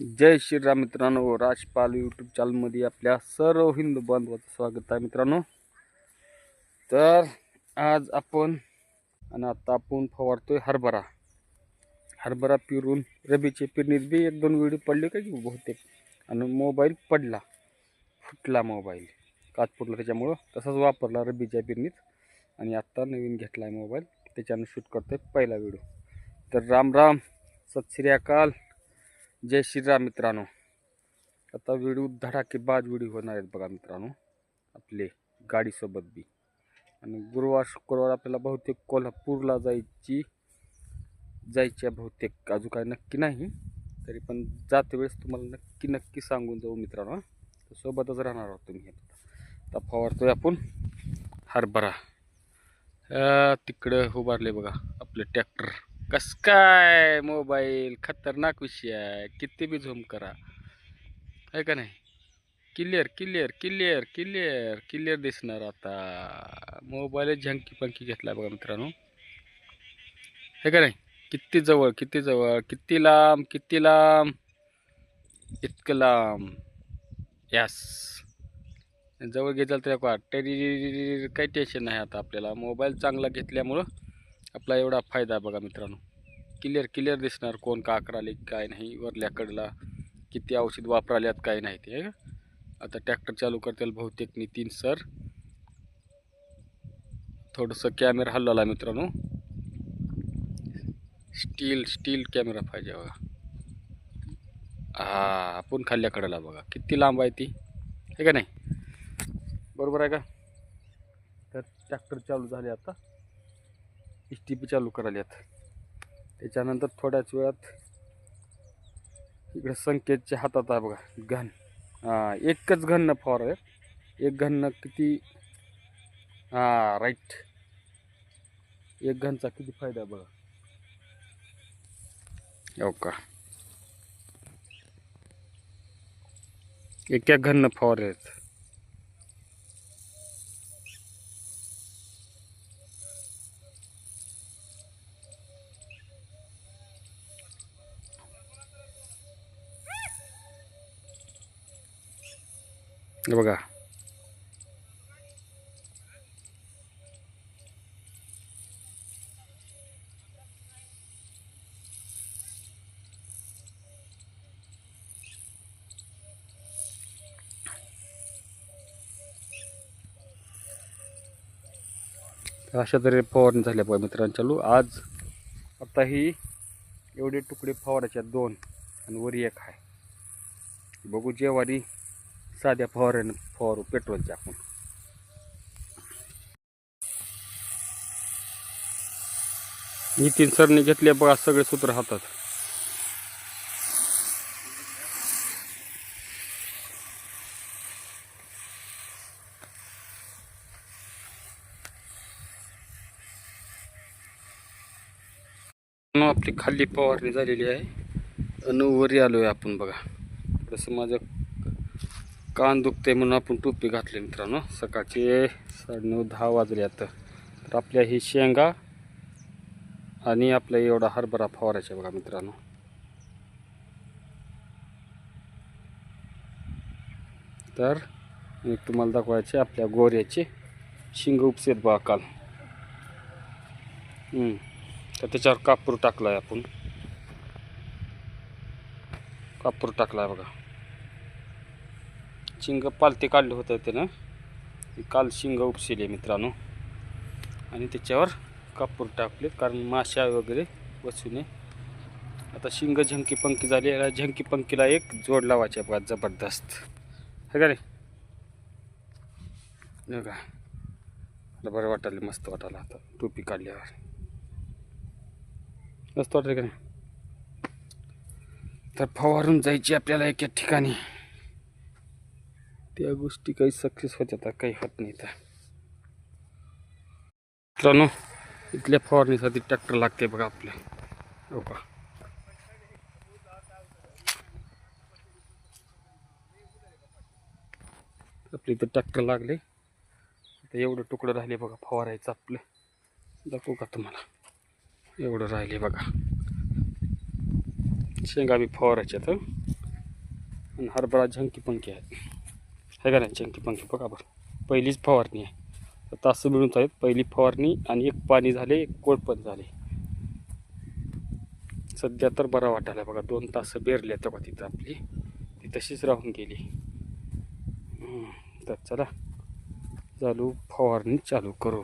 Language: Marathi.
जय श्रीराम मित्रांनो राजपाल यूट्यूब चॅनलमध्ये आपल्या सर्व हिंदू बांधवाचं स्वागत आहे मित्रांनो. तर आज आपण आणि आता आपण फवारतोय हरभरा. हरभरा पिरून रबीचे पिरणीत बी एक दोन व्हिडिओ पडले का की बहुतेक. आणि मोबाईल पडला फुटला मोबाईल. काच फुटला त्याच्यामुळं तसाच वापरला रबीच्या पिरणीत आणि आत्ता नवीन घेतला आहे मोबाईल त्याच्यानं शूट करतोय पहिला व्हिडिओ. तर राम राम सत श्री अकाल. जय श्रीराम मित्रांनो. आता व्हिडिओ धडाकेबाज व्हिडिओ होणार आहेत बघा मित्रांनो. आपले गाडीसोबत बी. आणि गुरुवार शुक्रवार आपल्याला बहुतेक कोल्हापूरला जायची जायची बहुतेक अजून काय नक्की नाही. तरी पण जाते वेळेस तुम्हाला नक्की नक्की सांगून जाऊ मित्रांनो तर सोबतच राहणार आहोत तुम्ही आता फवारतोय आपण हरभरा. तिकडं उभारले बघा आपले ट्रॅक्टर. कस काय मोबाईल खतरनाक विषय आहे किती बी झूम करा आहे का नाही clear clear clear clear clear दिसणार आता मोबाईल झंकी पंकी घेतला बघा मित्रांनो आहे का नाही किती जवळ किती जवळ किती लांब किती लांब इतकं लांब यास जवळ घेतलं तर काय तरी काही टेन्शन नाही आता आपल्याला मोबाईल चांगला घेतल्यामुळं आपला एवढा फायदा आहे बघा मित्रांनो. क्लिअर क्लिअर दिसणार कोण का आले काय नाही वरल्याकडला किती औषध वापराल्यात काय नाही ते आता ट्रॅक्टर चालू करतील बहुतेक नितीन सर. थोडंसं कॅमेरा हल्लाला मित्रांनो. स्टील स्टील कॅमेरा पाहिजे बघा. हा आपण खाल्ल्या कडेला बघा. किती लांब आहे ती आहे का नाही? बरोबर आहे का? तर ट्रॅक्टर चालू झाले आता. एस टी पी चालू करायल्यात त्याच्यानंतर थोड्याच वेळात इकडे संकेतच्या हातात आहे बघा घन. एकच घन फॉर आहे. एक घन किती? हां राईट एक घनचा किती फायदा आहे बघा. हो का? एक एक घन फवार आहेत बघा. तर अशा तऱ्हे फवारणी झाल्या पाहिजे मित्रांनो. चालू. आज आता ही एवढे तुकडे फवाराच्या दोन आणि वरी एक आहे. बघू जेवारी साध्या फवाऱ्यानं फवारू पेट्रोलच्या आपण. नितीन सरने घेतले बघा सगळे सूत्र हातात. आपली खाली फवारणी झालेली आहे. आणि वरी आलो आहे आपण बघा. तसं माझं कान दुखते म्हणून आपण टोपी घातली मित्रांनो. सकाळचे साडेनऊ दहा वाजले आता. तर आपल्या ही शेंगा आणि आपल्या एवढा हरभरा फवारायचा बघा मित्रांनो. तर मी तुम्हाला दाखवायचे आपल्या गोऱ्याचे शिंग उपसेत बघा काल. तर त्याच्यावर कापूर टाकला आहे आपण. कापूर टाकला आहे बघा. शिंग पालते काढलं होतं त्यानं. काल शिंग उपशिले मित्रांनो. आणि त्याच्यावर कापूर टाकले कारण माशा वगैरे बसू नये. आता शिंग झंकी पंकी झाली याला झंकी पंकीला एक जोड लावायचे बघा जबरदस्त. है का रे? हे का? बरं वाटायला मस्त वाटायला आता टोपी काढल्यावर. मस्त वाटतं का नाही? तर फवारून जायची आपल्याला एका ठिकाणी. त्या गोष्टी काही सक्सेस होत्या काही होत नाही तर. मित्रांनो इथल्या फवारणीसाठी ट्रॅक्टर लागते बघा आपल्या. हो का? आपले इथं ट्रॅक्टर लागले. आता एवढं तुकडं राहिले बघा फवारायचं आपलं. दाखवू का तुम्हाला? एवढं राहिले बघा. शेंगा बी फवारायच्या तर आणि हरभरा झंकी पंखी आहेत हे का नाही झंकी पंखी बघा बरं. पहिलीच फवारणी आहे. तर तास मिळून आहेत पहिली फवारणी आणि एक पाणी झाले एक कोळपण झाले. सध्या तर बरा वाटायला बघा. दोन तास बेरले तेव्हा तिथं आपली. ती तशीच राहून गेली. तर चला. चालू फवारणी चालू करू.